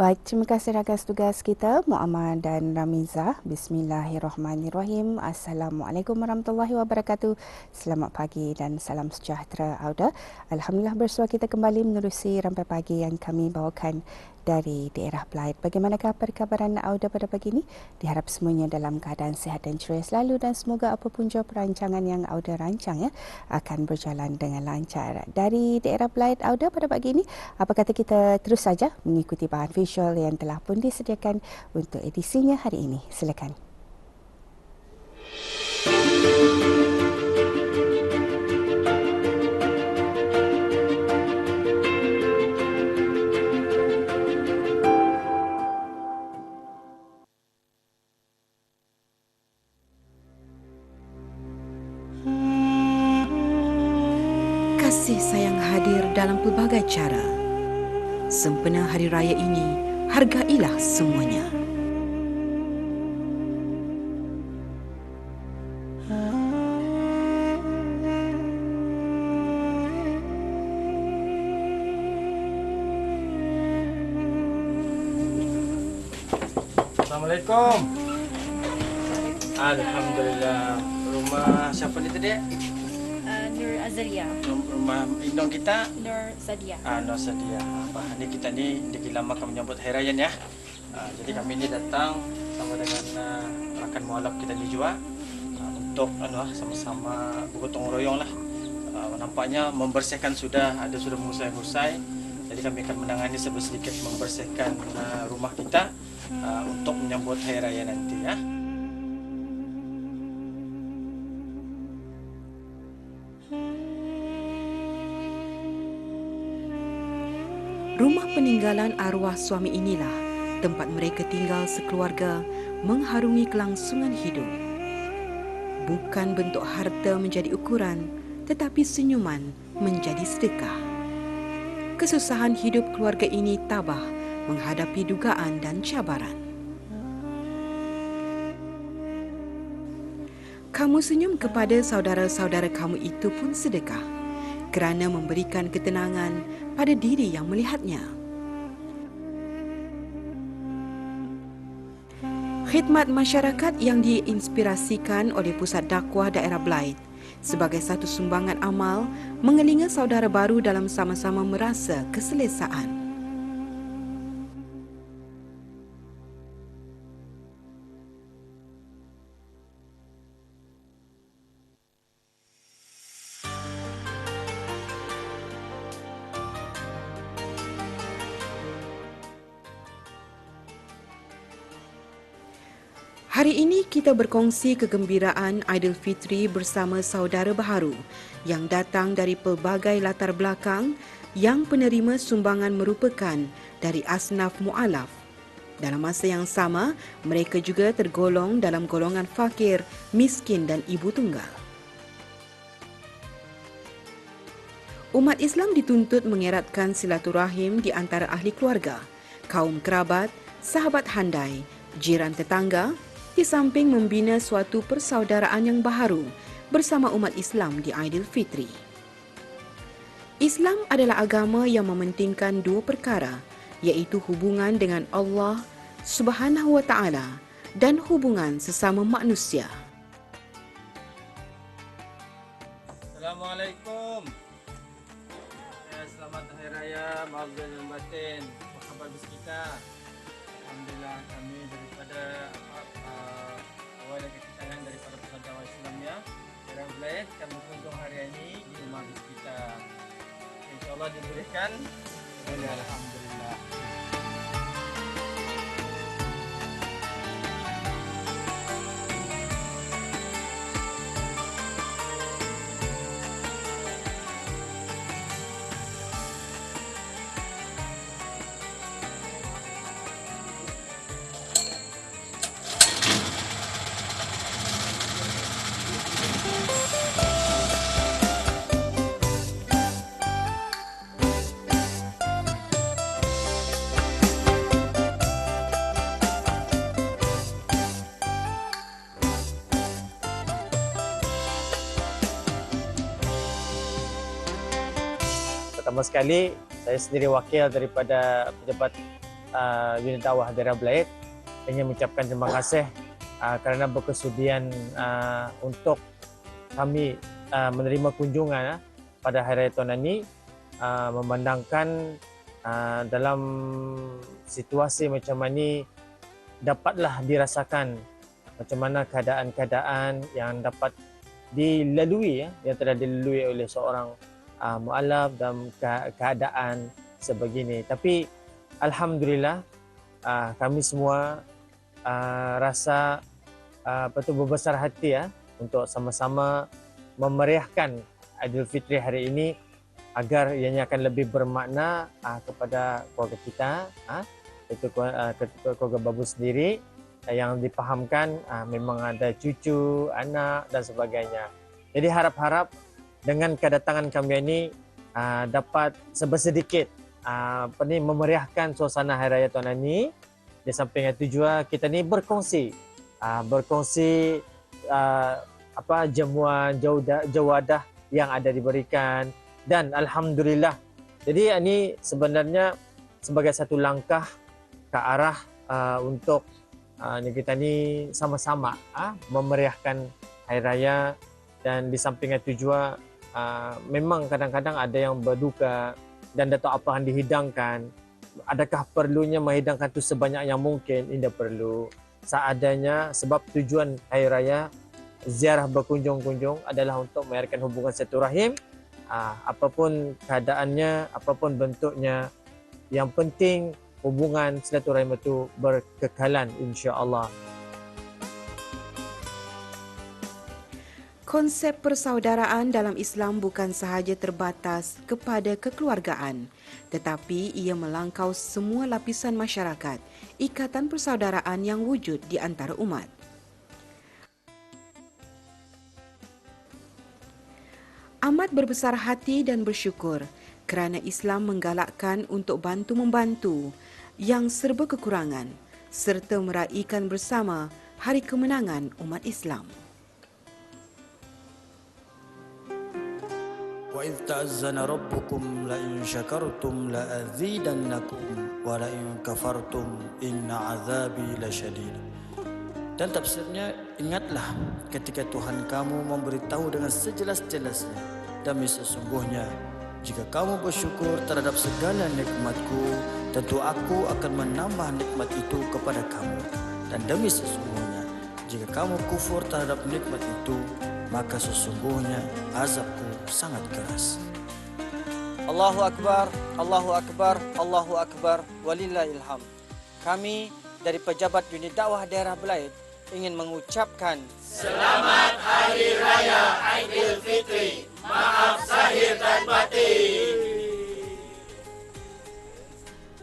Baik, terima kasih rakan tugas kita Muammar dan Ramiza. Bismillahirrahmanirrahim. Assalamualaikum warahmatullahi wabarakatuh. Selamat pagi dan salam sejahtera Auda. Alhamdulillah bersua kita kembali menerusi rampai pagi yang kami bawakan dari daerah Blight. Bagaimanakah perkabaran Auda pada pagi ini? Diharap semuanya dalam keadaan sehat dan ceria selalu dan semoga apapun jua perancangan yang Auda rancang ya akan berjalan dengan lancar. Dari daerah Blight Auda pada pagi ini, apa kata kita terus saja mengikuti bahan visual yang telah pun disediakan untuk edisinya hari ini. Silakan. Kasih sayang hadir dalam pelbagai cara. Sempena hari raya ini, hargailah semuanya. Assalamualaikum. Alhamdulillah. Rumah siapa ni tadi? Uh, Nur Azalia, Rumah indong kita. Nur Sadia. Ah, no sedia. Apa ni kita ni lagi lama kami menyambut hari raya ni ya. Ah, jadi kami ni datang sama dengan uh, rakan mualaf kita ni juga uh, untuk anu ah, sama-sama bergotong royong lah. Uh, nampaknya membersihkan sudah ada sudah mengusai-usai. Jadi kami akan menangani sedikit membersihkan uh, rumah kita uh, untuk menyambut hari raya nanti ya. Rumah peninggalan arwah suami inilah tempat mereka tinggal sekeluarga mengharungi kelangsungan hidup. Bukan bentuk harta menjadi ukuran, tetapi senyuman menjadi sedekah. Kesusahan hidup keluarga ini tabah menghadapi dugaan dan cabaran. Kamu senyum kepada saudara-saudara kamu itu pun sedekah kerana memberikan ketenangan pada diri yang melihatnya. Khidmat masyarakat yang diinspirasikan oleh Pusat Dakwah Daerah Blight sebagai satu sumbangan amal mengelinga saudara baru dalam sama-sama merasa keselesaan. Hari ini kita berkongsi kegembiraan Aidilfitri bersama saudara baharu yang datang dari pelbagai latar belakang yang penerima sumbangan merupakan dari asnaf mu'alaf. Dalam masa yang sama, mereka juga tergolong dalam golongan fakir, miskin dan ibu tunggal. Umat Islam dituntut mengeratkan silaturahim di antara ahli keluarga, kaum kerabat, sahabat handai, jiran tetangga, di samping membina suatu persaudaraan yang baharu bersama umat Islam di Aidilfitri. Islam adalah agama yang mementingkan dua perkara, iaitu hubungan dengan Allah Subhanahu wa taala dan hubungan sesama manusia. Assalamualaikum. Ya, selamat Hari Raya, maaf dan batin. Apa khabar bis kita? Alhamdulillah kami daripada dari kita yang daripada Pusat Dakwah Islam ya. Daerah Bled kami berkunjung hari ini di rumah kita. InsyaAllah diberikan. Alhamdulillah. Pertama sekali saya sendiri wakil daripada pejabat uh, unit dakwah daerah Belaid ingin mengucapkan terima kasih uh, kerana berkesudian uh, untuk kami uh, menerima kunjungan uh, pada Hari Raya Tahun ini uh, memandangkan uh, dalam situasi macam ini dapatlah dirasakan macam mana keadaan-keadaan yang dapat dilalui ya yang telah dilalui oleh seorang uh, mualaf dalam ke- keadaan sebegini tapi alhamdulillah uh, kami semua uh, rasa uh, betul berbesar hati ya untuk sama-sama memeriahkan Aidilfitri hari ini agar ianya akan lebih bermakna uh, kepada keluarga kita uh, itu keluarga babu sendiri yang dipahamkan memang ada cucu, anak dan sebagainya. Jadi harap-harap dengan kedatangan kami ini uh, dapat sebesedikit uh, apa ni memeriahkan suasana Hari Raya Tahun ini. Di samping itu juga kita ni berkongsi uh, berkongsi uh, apa jamuan jawdah, jawadah yang ada diberikan dan alhamdulillah. Jadi ini sebenarnya sebagai satu langkah ke arah uh, untuk uh, kita ni sama-sama uh, memeriahkan hari raya dan di samping itu juga uh, memang kadang-kadang ada yang berduka dan datuk apa yang dihidangkan adakah perlunya menghidangkan itu sebanyak yang mungkin? Tidak perlu. Seadanya sebab tujuan hari raya ziarah berkunjung-kunjung adalah untuk mengairkan hubungan silaturahim uh, apapun keadaannya apapun bentuknya yang penting hubungan silaturahim itu berkekalan insya-Allah. Konsep persaudaraan dalam Islam bukan sahaja terbatas kepada kekeluargaan, tetapi ia melangkau semua lapisan masyarakat, ikatan persaudaraan yang wujud di antara umat. Amat berbesar hati dan bersyukur kerana Islam menggalakkan untuk bantu-membantu yang serba kekurangan serta meraihkan bersama Hari Kemenangan Umat Islam. وإذ تأذن ربكم لئن شكرتم لأزيدنكم ولئن كفرتم إن عذابي لشديد Dan tafsirnya, ingatlah ketika Tuhan kamu memberitahu dengan sejelas-jelasnya. Demi sesungguhnya, jika kamu bersyukur terhadap segala nikmatku, tentu aku akan menambah nikmat itu kepada kamu. Dan demi sesungguhnya, jika kamu kufur terhadap nikmat itu, maka sesungguhnya azabku sangat keras. Allahu Akbar, Allahu Akbar, Allahu Akbar, walillahilham. Kami dari pejabat unit dakwah daerah Belaid ingin mengucapkan Selamat Hari Raya Aidilfitri. Maaf zahir dan batin.